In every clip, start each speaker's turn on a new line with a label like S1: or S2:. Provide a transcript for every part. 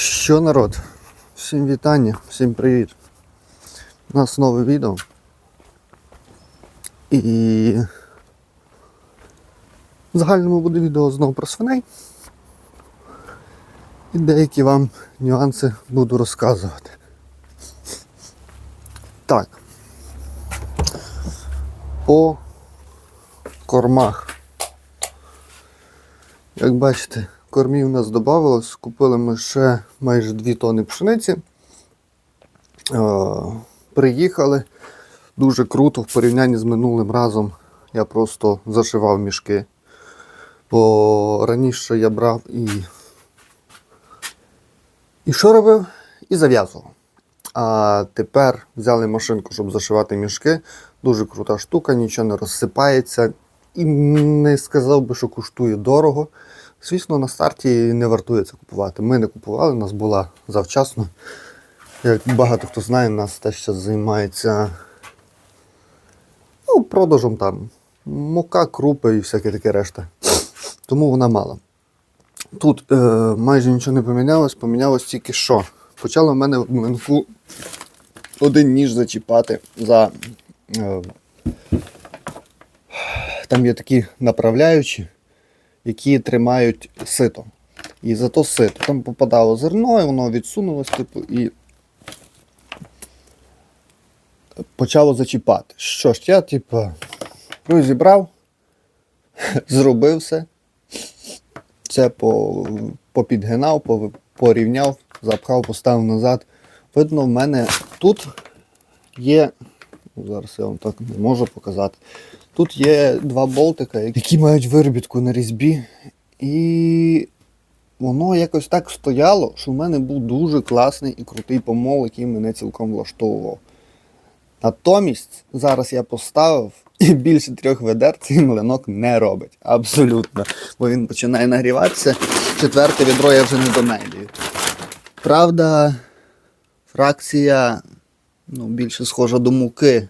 S1: Що народ? Всім вітання, всім привіт. У нас нове відео. І в загальному буде відео знову про свиней. І деякі вам нюанси буду розказувати. Так. По кормах. Як бачите, кормів у нас додавалось. Купили ми ще майже 2 тони пшениці. Приїхали. Дуже круто в порівнянні з минулим разом я просто зашивав мішки. Бо раніше я брав і. І що робив? І зав'язував. А тепер взяли машинку, щоб зашивати мішки. Дуже крута штука, нічого не розсипається. І не сказав би, що коштує дорого. Звісно, на старті не вартує це купувати. Ми не купували, у нас була завчасно. Як багато хто знає, у нас теж займається ну, продажем там мука, крупи і всяке таке решта. Тому вона мала. Тут е, майже нічого не помінялось, помінялось тільки що. Почало в мене в млинку один ніж зачіпати за. Е, там є такі направляючі, які тримають сито. І за то сито. Там попадало зерно, і воно відсунулось, типу, і почало зачіпати. Що ж, я, типу, розібрав, зробив все. Це по, попідгинав, порівняв, запхав, поставив назад. Видно, в мене тут є. Зараз я вам так не можу показати. Тут є два болтика, які мають виробітку на різьбі. І воно якось так стояло, що в мене був дуже класний і крутий помол, який мене цілком влаштовував. Натомість зараз я поставив і більше трьох ведер цей млинок не робить. Абсолютно. Бо він починає нагріватися. Четверте відро я вже не домелюю. Правда, фракція ну, більше схожа до муки.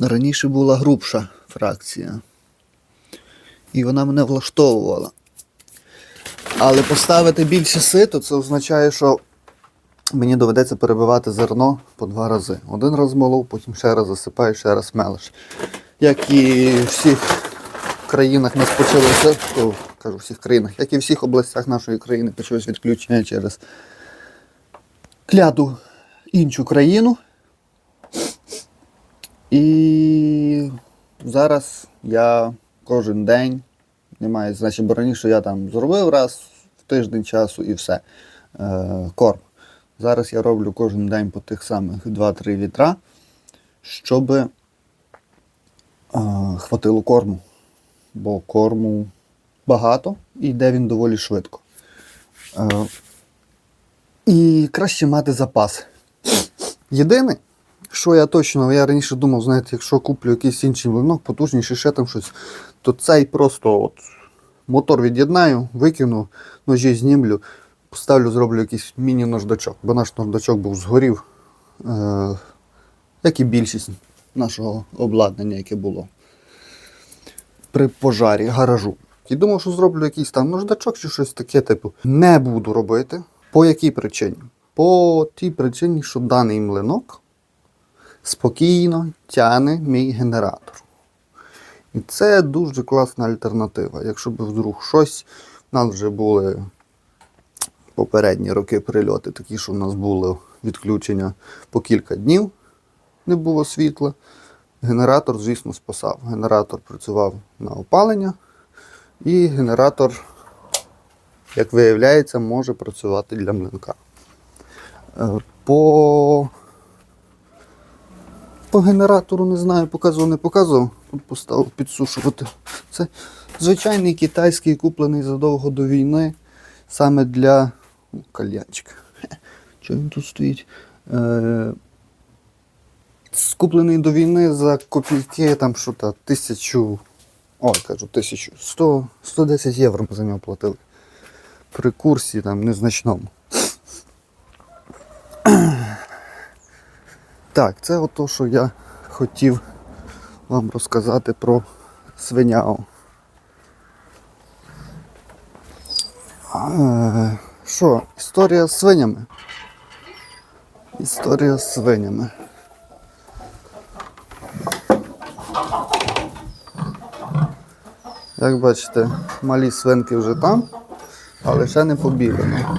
S1: Раніше була грубша фракція. І вона мене влаштовувала. Але поставити більше ситу, це означає, що мені доведеться перебивати зерно по два рази. Один раз молов, потім ще раз засипаєш, ще раз мелиш. Як і в всіх країнах нас почалося, кажу, всіх країнах, як і в всіх областях нашої країни почалось відключення через кляту іншу країну. І зараз я кожен день, немає значить, бо раніше я там зробив раз в тиждень часу і все. Е, корм. Зараз я роблю кожен день по тих самих 2-3 літра, щоб е, хватило корму. Бо корму багато і йде він доволі швидко. Е, і краще мати запас. Єдине, що я точно, я раніше думав, знаєте, якщо куплю якийсь інший млинок, потужніший, ще там щось, то цей просто от мотор від'єднаю, викину, ножі знімлю, поставлю, зроблю якийсь міні-наждачок, бо наш наждачок був згорів, е- як і більшість нашого обладнання, яке було при пожарі гаражу. І думав, що зроблю якийсь там наждачок чи щось таке, типу, не буду робити. По якій причині? По тій причині, що даний млинок спокійно тяне мій генератор. І це дуже класна альтернатива. Якщо б вдруг щось, в нас вже були попередні роки прильоти, такі, що в нас було відключення по кілька днів, не було світла. Генератор, звісно, спасав. Генератор працював на опалення, і генератор, як виявляється, може працювати для млинка. Е, По по генератору не знаю, показував, не показував. Тут поставив підсушувати. Це звичайний китайський, куплений задовго до війни. Саме для О, кальянчик. Чого він тут стоїть? Е... Скуплений до війни за копійки, там що то тисячу. Ой, кажу, тисячу. 100, 110 євро ми за нього платили. При курсі там незначному. Так, це ото, що я хотів вам розказати про свиняу. Е, Що, історія з свинями? Історія з свинями. Як бачите, малі свинки вже там, але ще не побілено.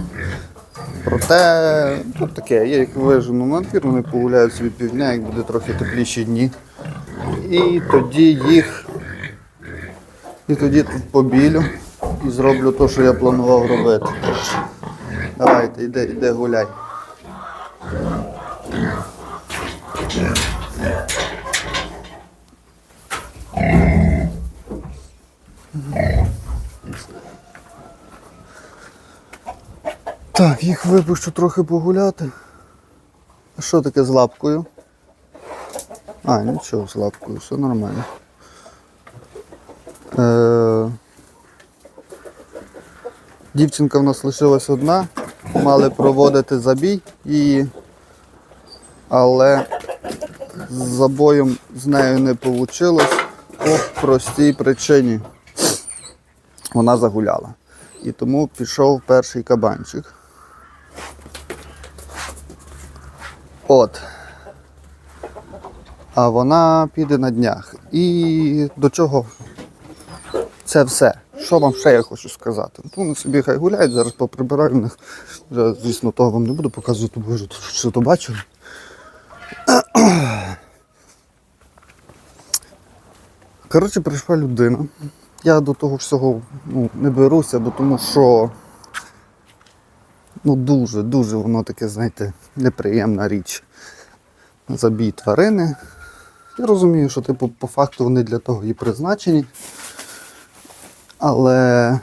S1: Проте тут таке, я їх вижену на вони погуляють собі півдня, як буде трохи тепліші дні. І тоді їх. І тоді тут побілю і зроблю те, що я планував робити. Давайте, йди, йди гуляй. Так, їх випущу трохи погуляти. А що таке з лапкою? А, нічого з лапкою, все нормально. Е... Дівчинка в нас лишилась одна, мали проводити забій її, але з забоєм з нею не вийшло по простій причині. Вона загуляла. І тому пішов перший кабанчик. От. А вона піде на днях. І до чого це все. Що вам ще я хочу сказати? Ну, вони собі хай гуляють, зараз поприбираю в них. Вже, звісно, того вам не буду показувати, бо вже що то бачили. Коротше, прийшла людина. Я до того всього ну, не беруся, бо тому що ну, дуже, дуже воно таке, знаєте, неприємна річ. Забій тварини. Я розумію, що типу, по факту вони для того і призначені. Але.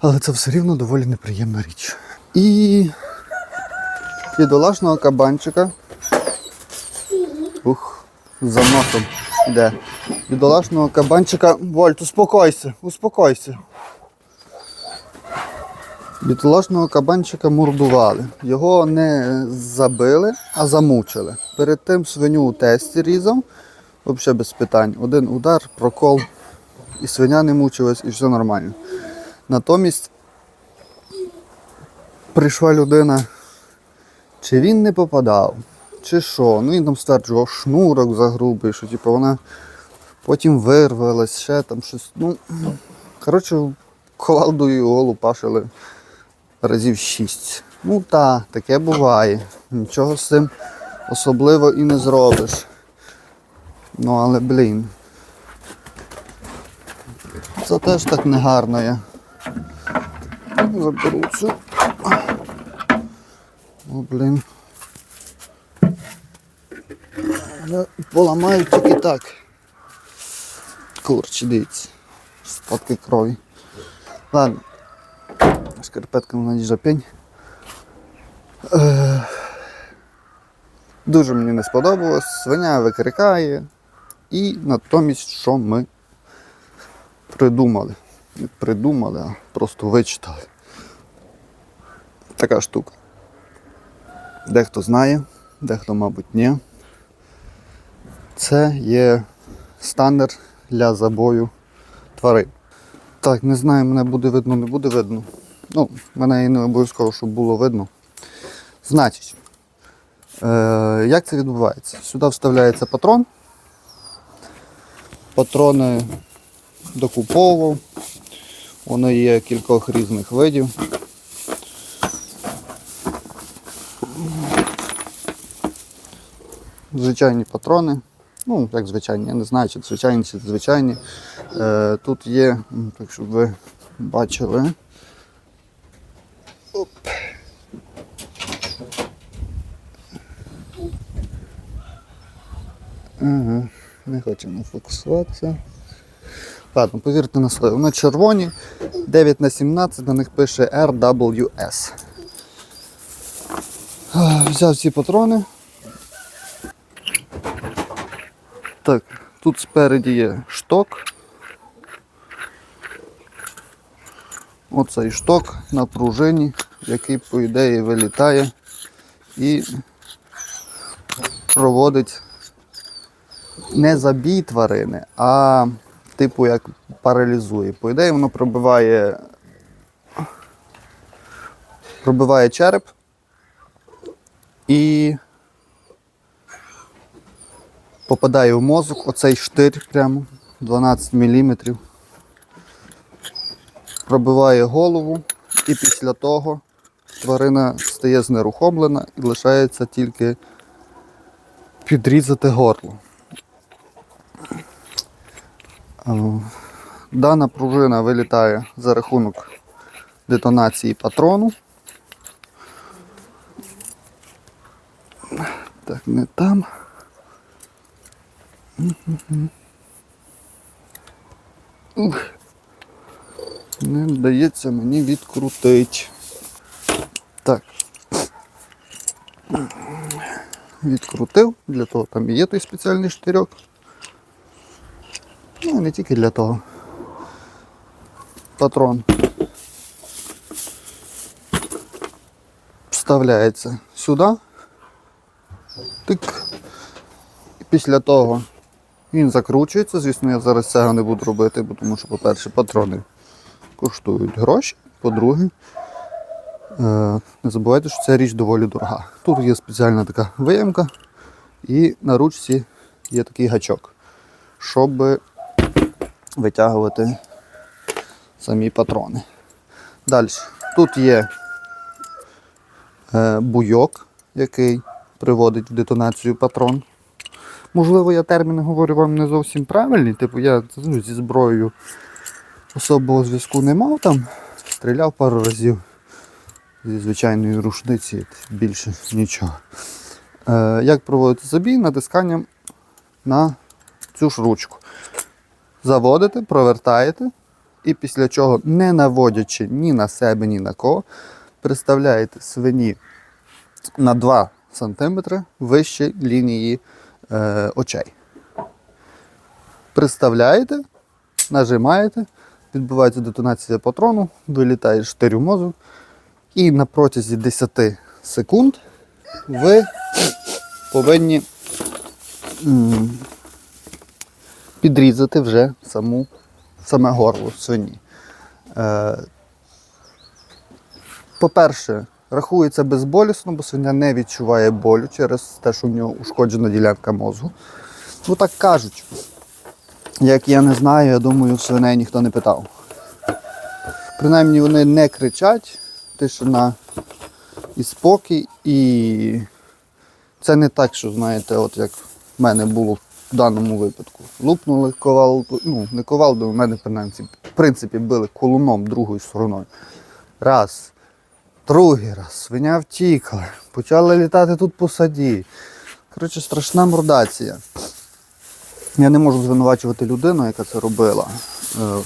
S1: Але це все рівно доволі неприємна річ. І бідолашного кабанчика. Ух, за носом йде. Бідолашного кабанчика. Вольт, успокойся, успокойся. Бідолашного кабанчика мордували. Його не забили, а замучили. Перед тим свиню у тесті різав. Взагалі без питань. Один удар, прокол, і свиня не мучилась, і все нормально. Натомість прийшла людина, чи він не попадав, чи що. Ну він там стверджував шнурок загрубий, що типу, вона потім вирвалась, ще там щось. Ну, коротше, ковалдою його лупашили разів шість. Ну так, таке буває. Нічого з цим особливо і не зробиш. Ну але блін. Це теж так негарно є. Заберу цю. О, блін. Але Поламають тільки так. Курчі, дивіться. Статки крові. Ладно. Шкарпетка на ніж пень. Е, Дуже мені не сподобалось. Свиня викрикає. І натомість, що ми придумали. Не придумали, а просто вичитали. Така штука. Дехто знає, дехто, мабуть, ні. Це є стандарт для забою тварин. Так, не знаю, мене буде видно, не буде видно. Ну, мене і не обов'язково, щоб було видно. Значить, е, як це відбувається? Сюди вставляється патрон. Патрони докупово. Воно є кількох різних видів. Звичайні патрони. Ну, як звичайні, я не знаю, чи звичайні, чи звичайні. Е, тут є, так щоб ви бачили. Оп. Ага, не хочемо фокусуватися. Ладно, повірте на слово. Вони червоні, 9 на 17 на них пише RWS. Взяв ці патрони. Так, тут спереді є шток. Оцей шток на пружині, який, по ідеї, вилітає і проводить не забій тварини, а типу як паралізує. По ідеї, воно пробиває, пробиває череп і попадає в мозок, оцей штир прямо 12 мм. Пробиває голову, і після того тварина стає знерухомлена і лишається тільки підрізати горло. Е, Дана пружина вилітає за рахунок детонації патрону. Так, не там. Ух. Не вдається мені відкрутити. Так. Відкрутив, для того там і є той спеціальний штирьок. Ну, не тільки для того. Патрон вставляється сюди. Тик. І після того він закручується. Звісно, я зараз цього не буду робити, тому що, по-перше, патрони коштують гроші. По-друге, е, не забувайте, що ця річ доволі дорога. Тут є спеціальна така виямка і на ручці є такий гачок, щоб витягувати самі патрони. Далі. Тут є е, буйок, який приводить в детонацію патрон. Можливо, я терміни говорю вам не зовсім правильні. Типу я ну, зі зброєю особого зв'язку не мав там, стріляв пару разів зі звичайної рушниці, більше нічого. Е, як проводити забій? Натисканням на цю ж ручку. Заводите, провертаєте, і після чого, не наводячи ні на себе, ні на кого, приставляєте свині на 2 см вище лінії е, очей. Приставляєте, нажимаєте, відбувається детонація патрону, вилітає штирь у мозок, і на протязі 10 секунд ви повинні підрізати вже саму, саме горло свині. Е, по-перше, рахується безболісно, бо свиня не відчуває болю через те, що в нього ушкоджена ділянка мозку. Ну так кажуть. Як я не знаю, я думаю, свиней ніхто не питав. Принаймні вони не кричать, тишина і спокій, і це не так, що знаєте, от як в мене було в даному випадку. Лупнули ковал, ну не ковалдою, у мене принаймні, в принципі били колуном другою стороною. Раз, другий раз, свиня втікла, почали літати тут по саді. Коротше, страшна мордація. Я не можу звинувачувати людину, яка це робила. Е,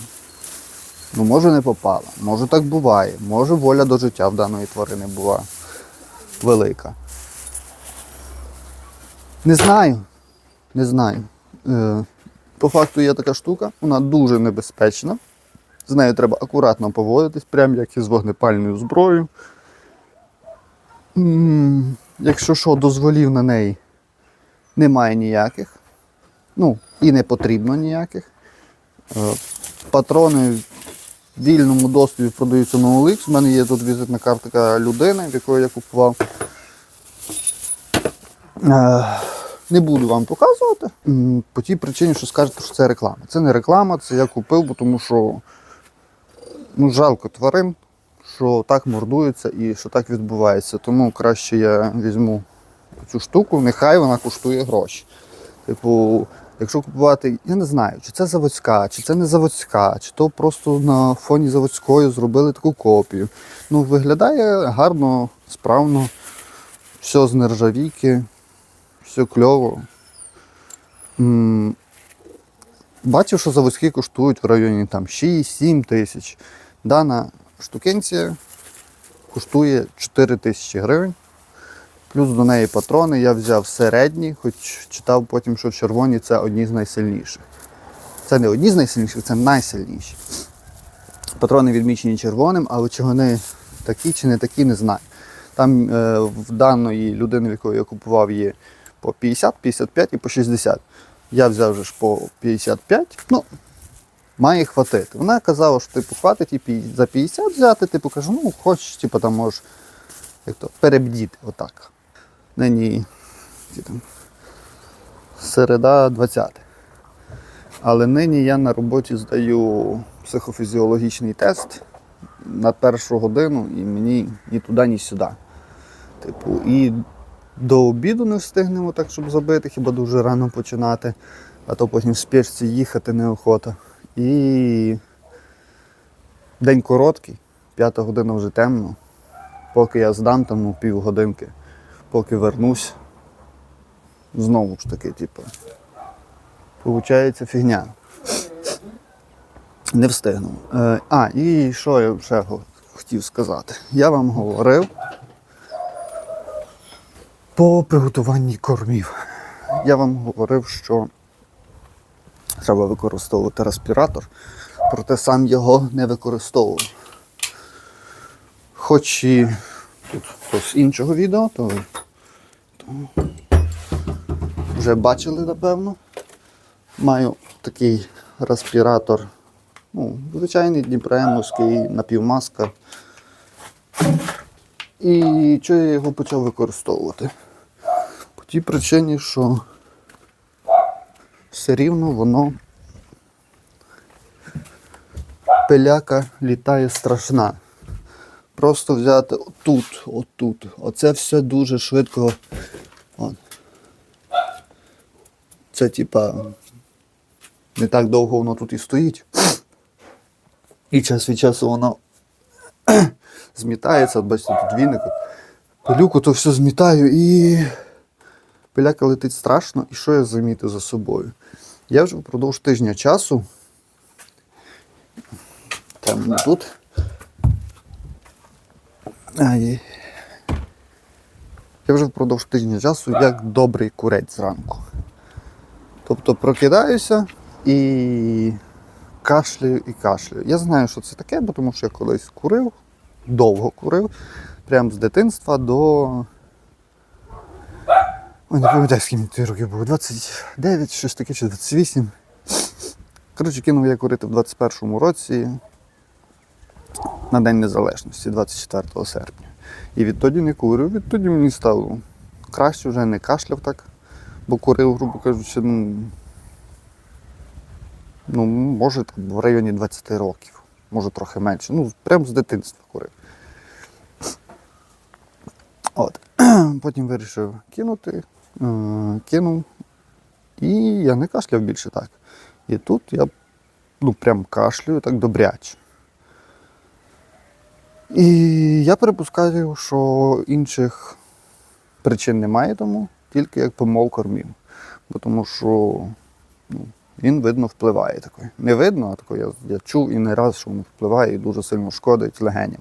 S1: Ну, може не попала, може так буває, може воля до життя в даної тварини була велика. Не знаю. Не знаю. Е, по факту є така штука, вона дуже небезпечна. З нею треба акуратно поводитись, прям як із вогнепальною зброєю. Якщо що, дозволів на неї немає ніяких. Ну, і не потрібно ніяких. Е, Патрони в вільному доступі продаються на OLX. У мене є тут візитна картка людини, в якої я купував. Е, Не буду вам показувати. По тій причині, що скажете, що це реклама. Це не реклама, це я купив, бо тому що ну, жалко тварин, що так мордуються і що так відбувається. Тому краще я візьму цю штуку, нехай вона коштує гроші. Типу, якщо купувати, я не знаю, чи це заводська, чи це не заводська, чи то просто на фоні заводської зробили таку копію. Ну, виглядає гарно, справно, все з нержавійки, все кльово. Бачив, що заводські коштують в районі там 6-7 тисяч. Дана штукенція коштує 4 тисячі гривень. Плюс до неї патрони я взяв середні, хоч читав потім, що червоні це одні з найсильніших. Це не одні з найсильніших, це найсильніші. Патрони відмічені червоним, але чи вони такі чи не такі, не знаю. Там е, в даної людини, в якої я купував, є по 50, 55 і по 60. Я взяв вже ж по 55. Ну, має хватити. Вона казала, що типу, хватить і за 50 взяти, типу, кажу, ну хочеш, типу, там можеш як то, перебдіти отак. Нині там, середа 20. Але нині я на роботі здаю психофізіологічний тест на першу годину і мені ні туди, ні сюди. Типу, і до обіду не встигнемо так, щоб забити, хіба дуже рано починати, а то потім в спешці їхати неохота. І день короткий, п'ята година вже темно. Поки я здам там ну, півгодинки, поки вернусь, знову ж таки, типу, Получається фігня. Не встигну. Е, а, і що я ще хотів сказати? Я вам говорив по приготуванні кормів. Я вам говорив, що треба використовувати респіратор, проте сам його не використовував. Хоч і тут хтось з іншого відео, то, то вже бачили, напевно. Маю такий респіратор, ну, звичайний дніпремовський, напівмаска. І чого я його почав використовувати? По тій причині, що все рівно воно пиляка літає страшна. Просто взяти отут, отут. Оце все дуже швидко. От. Це типа не так довго воно тут і стоїть. І час від часу воно змітається, бачите, тут віник. Пилюку то все змітаю і пиляка летить страшно. І що я замітив за собою? Я вже впродовж тижня часу. Там тут. Я вже впродовж тижня часу як добрий курець зранку. Тобто прокидаюся і кашляю і кашляю. Я знаю, що це таке, бо тому що я колись курив, довго курив, прямо з дитинства до. Ой, не пам'ятаю, скільки мені років було. 29, щось таке, чи 28. Коротше, кинув я курити в 21-му році на День Незалежності, 24 серпня. І відтоді не курив, відтоді мені стало краще, вже не кашляв так, бо курив, грубо кажучи, ну, ну може в районі 20 років, може трохи менше. Ну, прямо з дитинства курив. От. Потім вирішив кинути, е, кинув. І я не кашляв більше так. І тут я ну, прям кашлюю так добряче. І я припускаю, що інших причин немає тому, тільки як помол кормів. Бо тому що ну, він, видно, впливає такий. Не видно, а такий, я, я чув і не раз, що він впливає і дуже сильно шкодить легеням.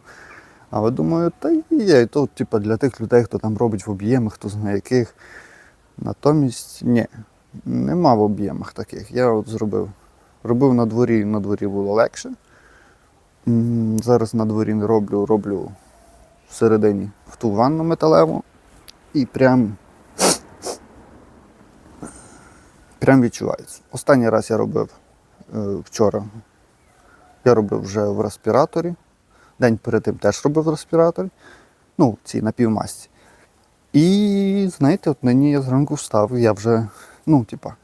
S1: Але думаю, та є, і то типу, для тих людей, хто там робить в об'ємах, хто знає яких. Натомість ні, нема в об'ємах таких. Я от зробив. Робив на дворі, на дворі було легше. Зараз на дворі роблю, роблю всередині в ту ванну металеву і прям, прям відчувається. Останній раз я робив е, вчора. Я робив вже в респіраторі. День перед тим теж робив в респіраторі. Ну, цій напівмасці. І знаєте, от нині я зранку встав, я вже, ну, типа,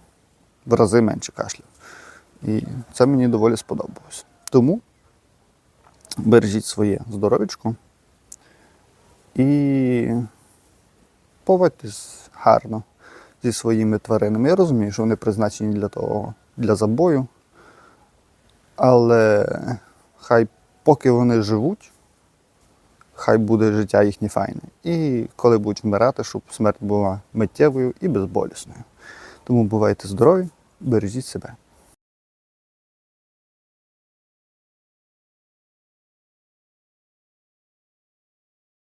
S1: в рази менше кашляв. І це мені доволі сподобалось. Тому бережіть своє здоров'ячко і поводьтесь гарно зі своїми тваринами. Я розумію, що вони призначені для того, для забою. Але хай поки вони живуть, хай буде життя їхнє файне. І коли будуть вмирати, щоб смерть була миттєвою і безболісною. Тому бувайте здорові, бережіть себе.